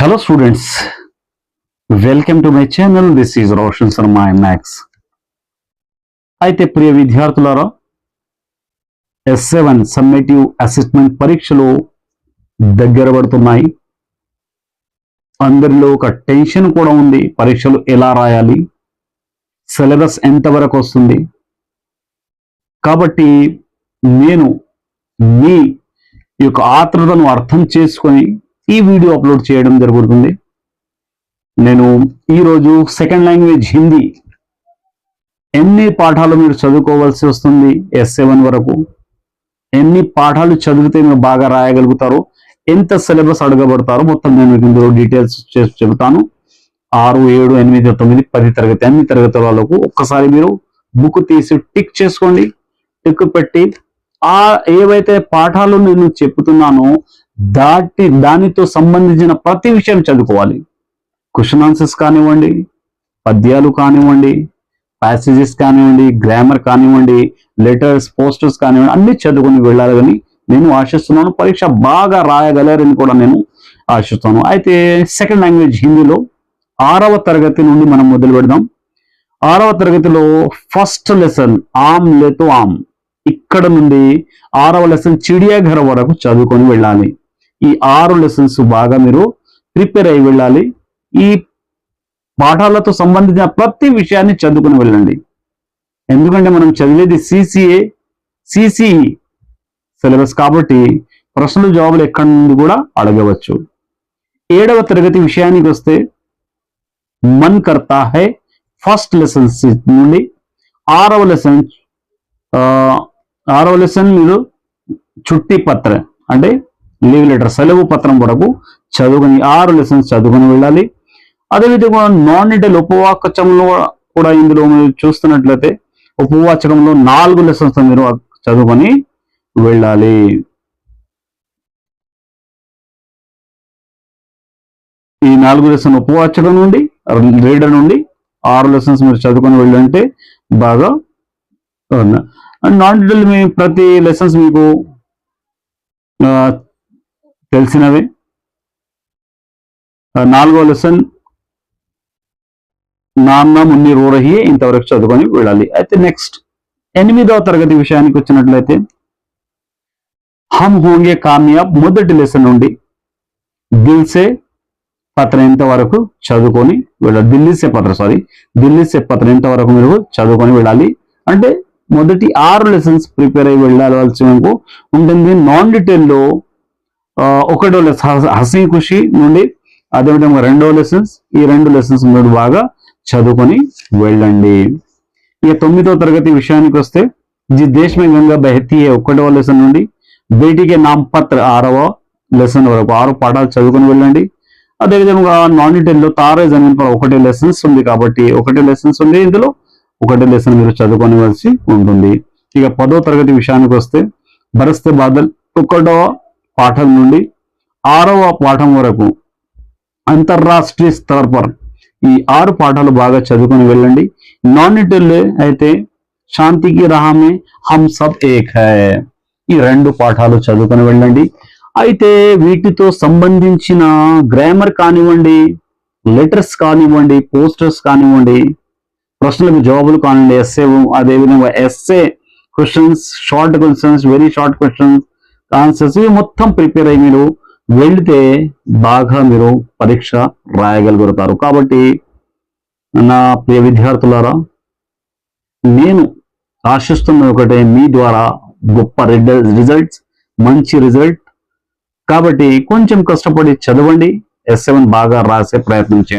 Hello students, welcome to my channel. This is Roshan Sharma Max. అయితే ప్రియ విద్యార్థులారా S seven summative assessment పరీక్షలు దగ్గర పడుతున్నాయి అందరిలో ఒక టెన్షన్ కూడా ఉంది. పరీక్షలు ఎలా రాయాలి? సిలబస్ ఎంతవరకు వస్తుంది? కాబట్టి నేను మీ యొక్క ఆత్రతను అర్థం చేసుకొని ఈ వీడియో అప్లోడ్ చేయడం జరుగుతుంది. నేను ఈరోజు సెకండ్ లాంగ్వేజ్ హిందీ ఎన్ని పాఠాలు మీరు చదువుకోవాల్సి వస్తుంది ఎస్ సెవెన్ వరకు? ఎన్ని పాఠాలు చదివితే మీరు బాగా రాయగలుగుతారు? ఎంత సిలబస్ అడగబడతారో మొత్తం నేను ఇందులో డీటెయిల్స్ చేసి చెబుతాను. ఆరు ఏడు ఎనిమిది తొమ్మిది పది తరగతి అన్ని తరగతి వాళ్ళకు ఒక్కసారి మీరు బుక్ తీసి టిక్ చేసుకోండి. టిక్ పెట్టి ఆ ఏవైతే పాఠాలు నేను చెప్తున్నానో దాటి దానితో సంబంధించిన ప్రతి విషయం చదువుకోవాలి. క్వశ్చన్ ఆన్సర్స్ కానివ్వండి పద్యాలు కానివ్వండి ప్యాసేజెస్ కానివ్వండి గ్రామర్ కానివ్వండి లెటర్స్ పోస్టర్స్ కానివ్వండి అన్ని చదువుకుని వెళ్ళాలి కానీ నేను ఆశిస్తున్నాను పరీక్ష బాగా రాయగలరని కూడా నేను ఆశిస్తాను అయితే సెకండ్ లాంగ్వేజ్ హిందీలో ఆరవ తరగతి నుండి మనం మొదలు పెడదాం. ఆరవ తరగతిలో ఫస్ట్ లెసన్ ఆమ్ లేతో ఆమ్. ఇక్కడ నుండి ఆరవ లెసన్ చిడియాఘర వరకు చదువుకొని వెళ్ళాలి. ఈ ఆరు లెసన్స్ బాగా మీరు ప్రిపేర్ అయి వెళ్ళాలి. ఈ పాఠాలతో సంబంధించిన ప్రతి విషయాన్ని చదువుకుని వెళ్ళండి. ఎందుకంటే మనం చదివేది సిసిఏ సిసిఈ సిలబస్ కాబట్టి ప్రశ్నలు జవాబులు ఎక్కడి నుండి కూడా అడగవచ్చు. ఏడవ తరగతి విషయానికి వస్తే మన్ కర్తా హై ఫస్ట్ లెసన్ నుండి ఆరవ లెసన్ ఆరవ లెసన్ మీరు చుట్టి పత్ర. అంటే లీవ్ లెటర్ సెలవు పత్రం వరకు చదువుకుని ఆరు లెసన్స్ చదువుకుని వెళ్ళాలి. అదేవిధంగా నాన్ డీటెయిల్ ఉపవాచకంలో కూడా ఇందులో మీరు చూస్తున్నట్లయితే ఉపవాచకంలో నాలుగు లెసన్స్ మీరు చదువుకొని వెళ్ళాలి. ఈ నాలుగు లెసన్ ఉపవాచకం నుండి రీడర్ నుండి ఆరు లెసన్స్ మీరు చదువుకొని వెళ్ళంటే బాగా నాన్ డీటెయిల్ మీ ప్రతి లెసన్స్ మీకు తెలిసినవే. నాలుగో లెసన్ నాన్న మున్ని రూరహి ఇంతవరకు చదువుకొని వెళ్ళాలి. అయితే నెక్స్ట్ ఎనిమిదవ తరగతి విషయానికి వచ్చినట్లయితే హమ్ హోంగే కామ్యాబ్ మొదటి లెసన్ నుండి దిల్సే పత్ర ఇంతవరకు చదువుకొని వెళ్ళాలి. ఢిల్లీ సే పత్ర సారీ ఢిల్లీ సే పత్ర ఇంతవరకు మీరు చదువుకొని వెళ్ళాలి. అంటే మొదటి ఆరు లెసన్స్ ప్రిపేర్ అయ్యి వెళ్ళాల్సి ఉంటుంది. నాన్ డీటెయిల్లో ఒకటో లెసన్ హసీ ఖుషి నుండి అదేవిధంగా రెండో లెసన్స్ ఈ రెండు లెసన్స్ మీరు బాగా చదువుకొని వెళ్ళండి. ఇక తొమ్మిదో తరగతి విషయానికి వస్తే జి దేశమే గంగా బెహతీ ఒకటవ లెసన్ నుండి బేటీకే నామ్ పత్ర ఆరవ లెసన్ వరకు ఆరు పాఠాలు చదువుకొని వెళ్ళండి. అదేవిధంగా నాన్ డీటెయిల్లో తారే జమీన్ పర్ ఒకటే లెసన్స్ ఉంది కాబట్టి ఒకటే లెసన్స్ ఉంది. ఇందులో ఒకటే లెసన్ మీరు చదువుకోవలసి ఉంటుంది. ఇక పదో తరగతి విషయానికి వస్తే బరస్తే బాదల్ ఒకటవ పాఠం నుండి ఆరవ పాఠం వరకు అంతర్రాష్ట్రీయ స్థలపర్ పర్ ఈ ఆరు పాఠాలు బాగా చదువుకుని వెళ్ళండి. నాన్ ఇటల్లే అయితే శాంతికి రహామే హమ్ సబ్ ఏక్ హై. ఈ రెండు పాఠాలు చదువుకుని వెళ్ళండి. అయితే వీటితో సంబంధించిన గ్రామర్ కానివ్వండి లెటర్స్ కానివ్వండి పోస్టర్స్ కానివ్వండి ప్రశ్నలకు జవాబులు కానివ్వండి ఎస్ఏ అదేవిధంగా SA questions short questions very short questions answers ఇవి మొత్తం ప్రిపేర్ అయ్యి మీరు వెళ్తే బాగా మీరు పరీక్ష రాయగలుగుతారు. కాబట్టి నా ప్రియ విద్యార్థులారా నేను ఆశిస్తున్న ఒకటే మీ ద్వారా గొప్ప రిజల్ట్స్ మంచి రిజల్ట్ కాబట్టి కొంచెం కష్టపడి చదవండి ఎస్ సెవెన్ బాగా రాసే ప్రయత్నం చేయండి.